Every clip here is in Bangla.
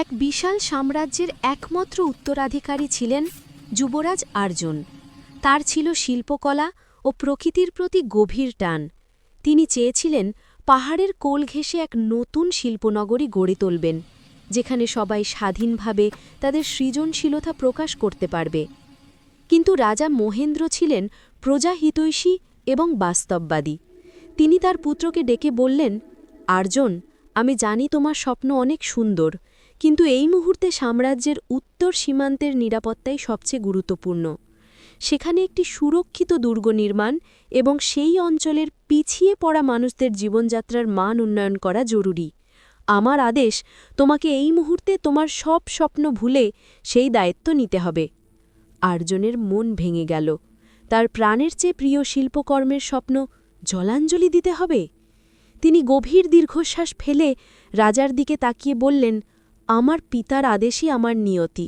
এক বিশাল সাম্রাজ্যের একমাত্র উত্তরাধিকারী ছিলেন যুবরাজ আর্জুন। তার ছিল শিল্পকলা ও প্রকৃতির প্রতি গভীর টান। তিনি চেয়েছিলেন পাহাড়ের কোল ঘেঁষে এক নতুন শিল্পনগরী গড়ে তুলবেন, যেখানে সবাই স্বাধীনভাবে তাদের সৃজনশীলতা প্রকাশ করতে পারবে। কিন্তু রাজা মহেন্দ্র ছিলেন প্রজাহিতৈষী এবং বাস্তববাদী। তিনি তার পুত্রকে ডেকে বললেন, আর্জন, আমি জানি তোমার স্বপ্ন অনেক সুন্দর কিন্তু এই মুহূর্তে সাম্রাজ্যের উত্তর সীমান্তের নিরাপত্তাই সবচেয়ে গুরুত্বপূর্ণ। সেখানে একটি সুরক্ষিত দুর্গ নির্মাণ এবং সেই অঞ্চলের পিছিয়ে পড়া মানুষদের জীবনযাত্রার মান উন্নয়ন করা জরুরি। আমার আদেশ, তোমাকে এই মুহূর্তে তোমার সব স্বপ্ন ভুলে সেই দায়িত্ব নিতে হবে। আর্জনের মন ভেঙে গেল। তার প্রাণের চেয়ে প্রিয় শিল্পকর্মের স্বপ্ন জলাঞ্জলি দিতে হবে? তিনি গভীর দীর্ঘশ্বাস ফেলে রাজার দিকে তাকিয়ে বললেন আমার পিতার আদেশই আমার নিয়তি।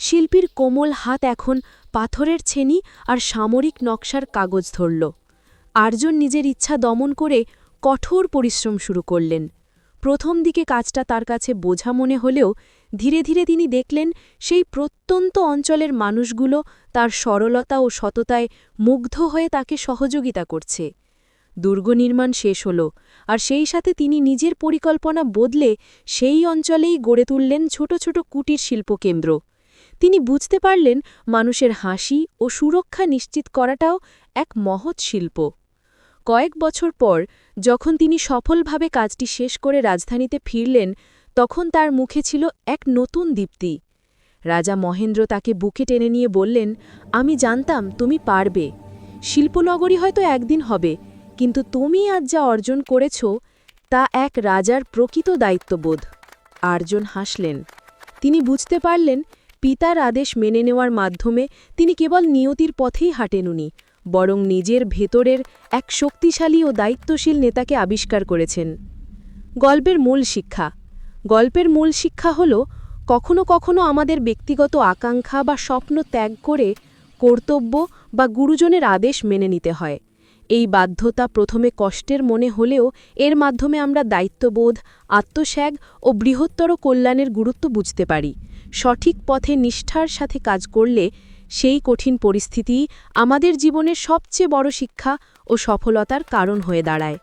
শিল্পীর কোমল হাত এখন পাথরের ছেনি আর সামরিক নকশার কাগজ ধরল। আর্জুন নিজের ইচ্ছা দমন করে কঠোর পরিশ্রম শুরু করলেন। প্রথম দিকে কাজটা তার কাছে বোঝা মনে হলেও ধীরে ধীরে তিনি দেখলেন সেই প্রত্যন্ত অঞ্চলের মানুষগুলো তার সরলতা ও সততায় মুগ্ধ হয়ে তাকে সহযোগিতা করছে। দুর্গ নির্মাণ শেষ হল, আর সেই সাথে তিনি নিজের পরিকল্পনা বদলে সেই অঞ্চলেই গড়ে তুললেন ছোট ছোট কুটির শিল্পকেন্দ্র তিনি বুঝতে পারলেন মানুষের হাসি ও সুরক্ষা নিশ্চিত করাটাও এক মহৎ শিল্প। কয়েক বছর পর, যখন তিনি সফলভাবে কাজটি শেষ করে রাজধানীতে ফিরলেন, তখন তার মুখে ছিল এক নতুন দীপ্তি। রাজা মহেন্দ্র তাকে বুকে টেনে নিয়ে বললেন, আমি জানতাম তুমি পারবে। শিল্পনগরী হয়তো একদিন হবে কিন্তু তুমি আজ যা অর্জন করেছ, তা এক রাজার প্রকৃত দায়িত্ববোধ। আর্জন হাসলেন। তিনি বুঝতে পারলেন, পিতার আদেশ মেনে নেওয়ার মাধ্যমে তিনি কেবল নিয়তির পথেই হাঁটেন উনি বরং নিজের ভেতরের এক শক্তিশালী ও দায়িত্বশীল নেতাকে আবিষ্কার করেছেন। গল্পের মূল শিক্ষা। গল্পের মূল শিক্ষা হল, কখনো কখনো আমাদের ব্যক্তিগত আকাঙ্ক্ষা বা স্বপ্ন ত্যাগ করে কর্তব্য বা গুরুজনের আদেশ মেনে নিতে হয়। এই বাধ্যতা প্রথমে কষ্টের মনে হলেও এর মাধ্যমে আমরা দায়িত্ববোধ আত্মস্যাগ ও বৃহত্তর কল্যাণের গুরুত্ব বুঝতে পারি। সঠিক পথে নিষ্ঠার সাথে কাজ করলে সেই কঠিন পরিস্থিতি আমাদের জীবনের সবচেয়ে বড় শিক্ষা ও সফলতার কারণ হয়ে দাঁড়ায়।